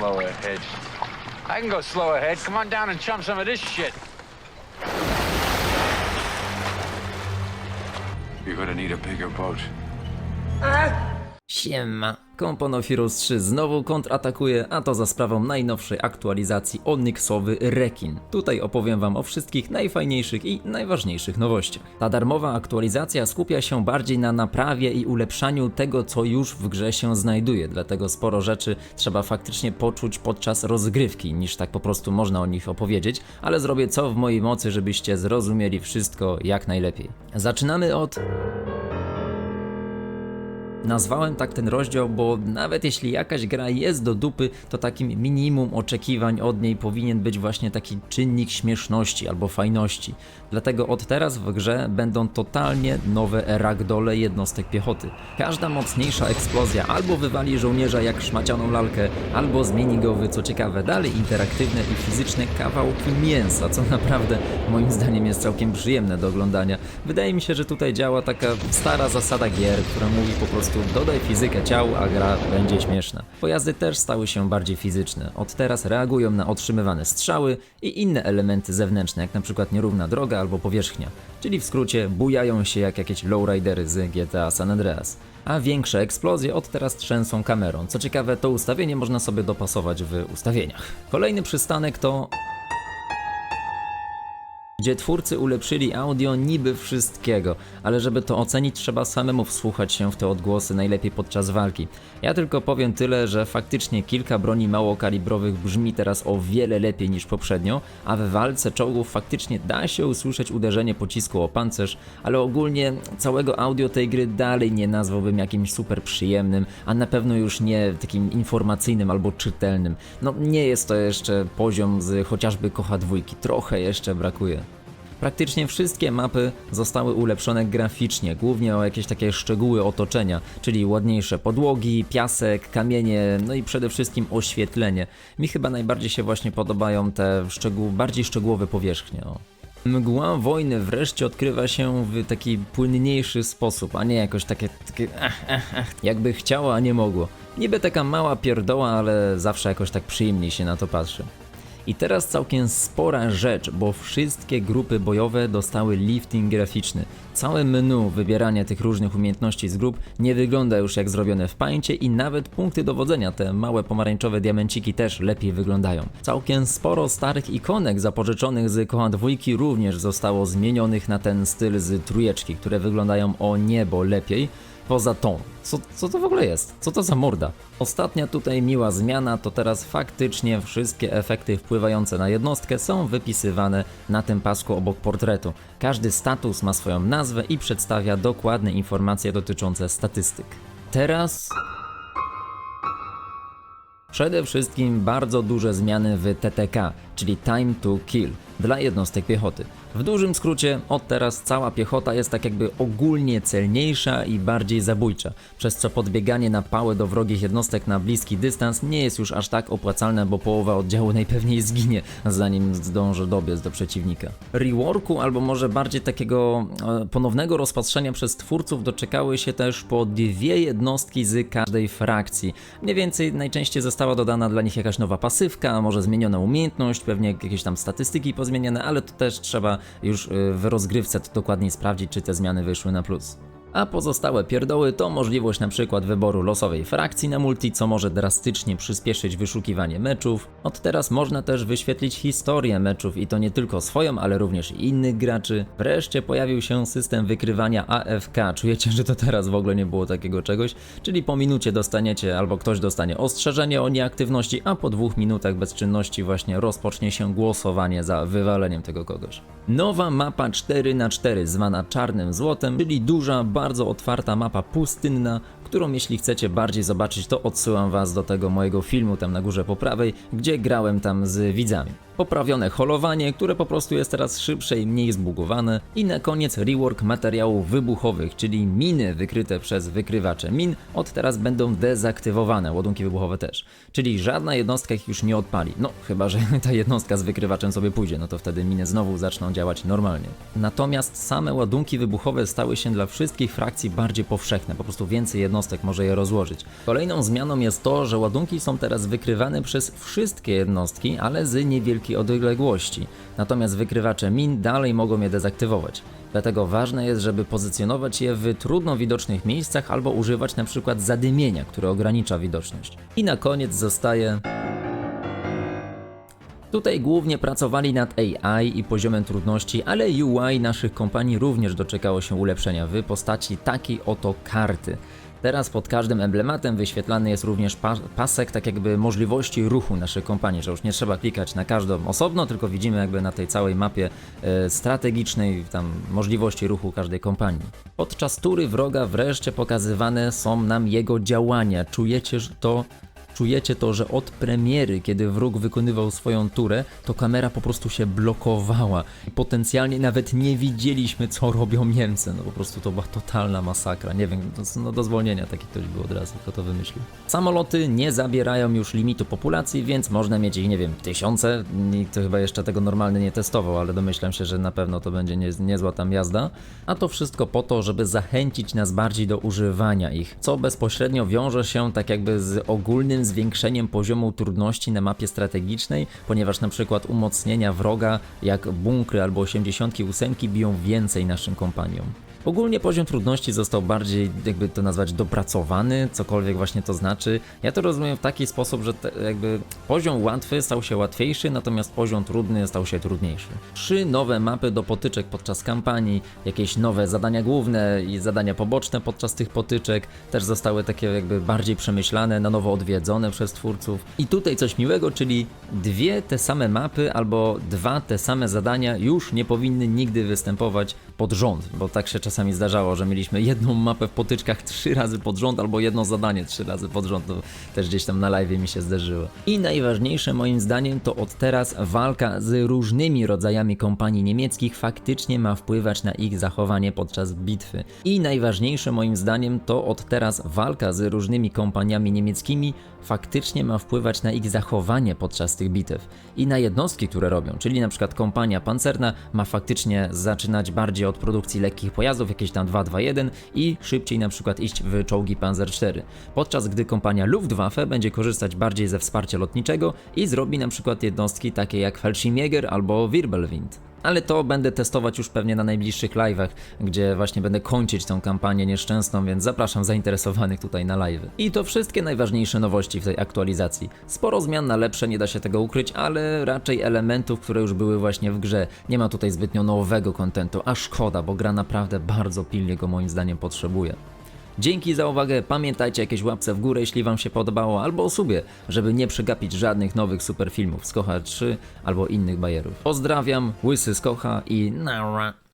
slow ahead. I can go slow ahead. Come on down and chum some of this shit. You're gonna need a bigger boat. Siema, Komponofirus 3 znowu kontratakuje, a to za sprawą najnowszej aktualizacji Onyxowy Rekin. Tutaj opowiem wam o wszystkich najfajniejszych i najważniejszych nowościach. Ta darmowa aktualizacja skupia się bardziej na naprawie i ulepszaniu tego, co już w grze się znajduje, dlatego sporo rzeczy trzeba faktycznie poczuć podczas rozgrywki, niż tak po prostu można o nich opowiedzieć, ale zrobię co w mojej mocy, żebyście zrozumieli wszystko jak najlepiej. Zaczynamy od Nazwałem tak ten rozdział, bo nawet jeśli jakaś gra jest do dupy, to takim minimum oczekiwań od niej powinien być właśnie taki czynnik śmieszności albo fajności. Dlatego od teraz w grze będą totalnie nowe ragdole jednostek piechoty. Każda mocniejsza eksplozja albo wywali żołnierza jak szmacianą lalkę, albo zmieni go w co ciekawe dalej interaktywne i fizyczne kawałki mięsa, co naprawdę moim zdaniem jest całkiem przyjemne do oglądania. Wydaje mi się, że tutaj działa taka stara zasada gier, która mówi po prostu dodaj fizykę ciał, a gra będzie śmieszna. Pojazdy też stały się bardziej fizyczne. Od teraz reagują na otrzymywane strzały i inne elementy zewnętrzne, jak przykład nierówna droga albo powierzchnia. Czyli w skrócie bujają się jak jakieś lowridery z GTA San Andreas. A większe eksplozje od teraz trzęsą kamerą. Co ciekawe, to ustawienie można sobie dopasować w ustawieniach. Kolejny przystanek to gdzie twórcy ulepszyli audio niby wszystkiego, ale żeby to ocenić trzeba samemu wsłuchać się w te odgłosy najlepiej podczas walki. Ja tylko powiem tyle, że faktycznie kilka broni małokalibrowych brzmi teraz o wiele lepiej niż poprzednio, a w walce czołgów faktycznie da się usłyszeć uderzenie pocisku o pancerz, ale ogólnie całego audio tej gry dalej nie nazwałbym jakimś super przyjemnym, a na pewno już nie takim informacyjnym albo czytelnym. No nie jest to jeszcze poziom z chociażby Kocha dwójki, trochę jeszcze brakuje. Praktycznie wszystkie mapy zostały ulepszone graficznie, głównie o jakieś takie szczegóły otoczenia, czyli ładniejsze podłogi, piasek, kamienie, no i przede wszystkim oświetlenie. Mi chyba najbardziej się właśnie podobają te szczegół, bardziej szczegółowe powierzchnie. O. Mgła wojny wreszcie odkrywa się w taki płynniejszy sposób, a nie jakoś takie, takie ach, ach, ach, jakby chciało, a nie mogło. Niby taka mała pierdoła, ale zawsze jakoś tak przyjemniej się na to patrzy. I teraz całkiem spora rzecz, bo wszystkie grupy bojowe dostały lifting graficzny. Całe menu wybierania tych różnych umiejętności z grup nie wygląda już jak zrobione w pańcie i nawet punkty dowodzenia, te małe pomarańczowe diamenciki też lepiej wyglądają. Całkiem sporo starych ikonek zapożyczonych z Kocha dwójki również zostało zmienionych na ten styl z trójeczki, które wyglądają o niebo lepiej poza tą. Co, co to w ogóle jest? Co to za morda? Ostatnia tutaj miła zmiana to teraz faktycznie wszystkie efekty wpływające na jednostkę są wypisywane na tym pasku obok portretu. Każdy status ma swoją nazwę i przedstawia dokładne informacje dotyczące statystyk. Teraz Przede wszystkim bardzo duże zmiany w TTK, czyli Time to Kill, dla jednostek piechoty. W dużym skrócie, od teraz cała piechota jest tak jakby ogólnie celniejsza i bardziej zabójcza, przez co podbieganie na pałę do wrogich jednostek na bliski dystans nie jest już aż tak opłacalne, bo połowa oddziału najpewniej zginie, zanim zdąży dobiec do przeciwnika. Reworku, albo może bardziej takiego e, ponownego rozpatrzenia przez twórców doczekały się też po dwie jednostki z każdej frakcji. Mniej więcej najczęściej została dodana dla nich jakaś nowa pasywka, może zmieniona umiejętność, pewnie jakieś tam statystyki pozmieniane, ale to też trzeba już y, w rozgrywce to dokładniej sprawdzić, czy te zmiany wyszły na plus. A pozostałe pierdoły to możliwość przykład wyboru losowej frakcji na multi, co może drastycznie przyspieszyć wyszukiwanie meczów. Od teraz można też wyświetlić historię meczów i to nie tylko swoją, ale również innych graczy. Wreszcie pojawił się system wykrywania AFK. Czujecie, że to teraz w ogóle nie było takiego czegoś? Czyli po minucie dostaniecie albo ktoś dostanie ostrzeżenie o nieaktywności, a po dwóch minutach bezczynności właśnie rozpocznie się głosowanie za wywaleniem tego kogoś. Nowa mapa 4 na 4 zwana czarnym złotem, czyli duża, bardzo otwarta mapa pustynna, którą jeśli chcecie bardziej zobaczyć, to odsyłam was do tego mojego filmu tam na górze po prawej, gdzie grałem tam z widzami. Poprawione holowanie, które po prostu jest teraz szybsze i mniej zbugowane i na koniec rework materiałów wybuchowych, czyli miny wykryte przez wykrywacze min od teraz będą dezaktywowane, ładunki wybuchowe też. Czyli żadna jednostka ich już nie odpali. No, chyba że ta jednostka z wykrywaczem sobie pójdzie, no to wtedy miny znowu zaczną działać normalnie. Natomiast same ładunki wybuchowe stały się dla wszystkich frakcji bardziej powszechne, po prostu więcej jednostek jednostek może je rozłożyć. Kolejną zmianą jest to, że ładunki są teraz wykrywane przez wszystkie jednostki, ale z niewielkiej odległości. Natomiast wykrywacze min dalej mogą je dezaktywować. Dlatego ważne jest, żeby pozycjonować je w trudno widocznych miejscach albo używać przykład zadymienia, które ogranicza widoczność. I na koniec zostaje Tutaj głównie pracowali nad AI i poziomem trudności, ale UI naszych kompanii również doczekało się ulepszenia w postaci takiej oto karty. Teraz pod każdym emblematem wyświetlany jest również pa pasek tak jakby możliwości ruchu naszej kompanii, że już nie trzeba klikać na każdą osobno, tylko widzimy jakby na tej całej mapie e, strategicznej tam możliwości ruchu każdej kompanii. Podczas tury wroga wreszcie pokazywane są nam jego działania. Czujecie to czujecie to, że od premiery, kiedy wróg wykonywał swoją turę, to kamera po prostu się blokowała. I potencjalnie nawet nie widzieliśmy, co robią Niemcy. No po prostu to była totalna masakra. Nie wiem, to, no do zwolnienia taki ktoś był od razu, kto to wymyślił. Samoloty nie zabierają już limitu populacji, więc można mieć ich, nie wiem, tysiące. Nikt chyba jeszcze tego normalnie nie testował, ale domyślam się, że na pewno to będzie nie, niezła tam jazda. A to wszystko po to, żeby zachęcić nas bardziej do używania ich, co bezpośrednio wiąże się tak jakby z ogólnym zwiększeniem poziomu trudności na mapie strategicznej, ponieważ na przykład umocnienia wroga jak bunkry albo 88 biją więcej naszym kompaniom. Ogólnie poziom trudności został bardziej, jakby to nazwać, dopracowany, cokolwiek właśnie to znaczy. Ja to rozumiem w taki sposób, że te, jakby poziom łatwy stał się łatwiejszy, natomiast poziom trudny stał się trudniejszy. Trzy nowe mapy do potyczek podczas kampanii, jakieś nowe zadania główne i zadania poboczne podczas tych potyczek też zostały takie jakby bardziej przemyślane, na nowo odwiedzone przez twórców. I tutaj coś miłego, czyli dwie te same mapy albo dwa te same zadania już nie powinny nigdy występować pod rząd, bo tak się czasami zdarzało, że mieliśmy jedną mapę w potyczkach trzy razy pod rząd albo jedno zadanie trzy razy pod rząd, to też gdzieś tam na live mi się zdarzyło. I najważniejsze moim zdaniem to od teraz walka z różnymi rodzajami kompanii niemieckich faktycznie ma wpływać na ich zachowanie podczas bitwy. I najważniejsze moim zdaniem to od teraz walka z różnymi kompaniami niemieckimi faktycznie ma wpływać na ich zachowanie podczas tych bitew i na jednostki, które robią, czyli na przykład kompania pancerna ma faktycznie zaczynać bardziej od produkcji lekkich pojazdów, jakieś tam 2-2-1 i szybciej na przykład iść w czołgi Panzer 4, podczas gdy kompania Luftwaffe będzie korzystać bardziej ze wsparcia lotniczego i zrobi na przykład jednostki takie jak Fallschirmjäger albo Wirbelwind. Ale to będę testować już pewnie na najbliższych live'ach, gdzie właśnie będę kończyć tą kampanię nieszczęsną, więc zapraszam zainteresowanych tutaj na live. I to wszystkie najważniejsze nowości w tej aktualizacji. Sporo zmian na lepsze, nie da się tego ukryć, ale raczej elementów, które już były właśnie w grze. Nie ma tutaj zbytnio nowego kontentu, a szkoda, bo gra naprawdę bardzo pilnie go moim zdaniem potrzebuje. Dzięki za uwagę, pamiętajcie jakieś łapce w górę, jeśli wam się podobało, albo o subie, żeby nie przegapić żadnych nowych super filmów z Kocha 3 albo innych bajerów. Pozdrawiam, Łysy z Kocha i nara.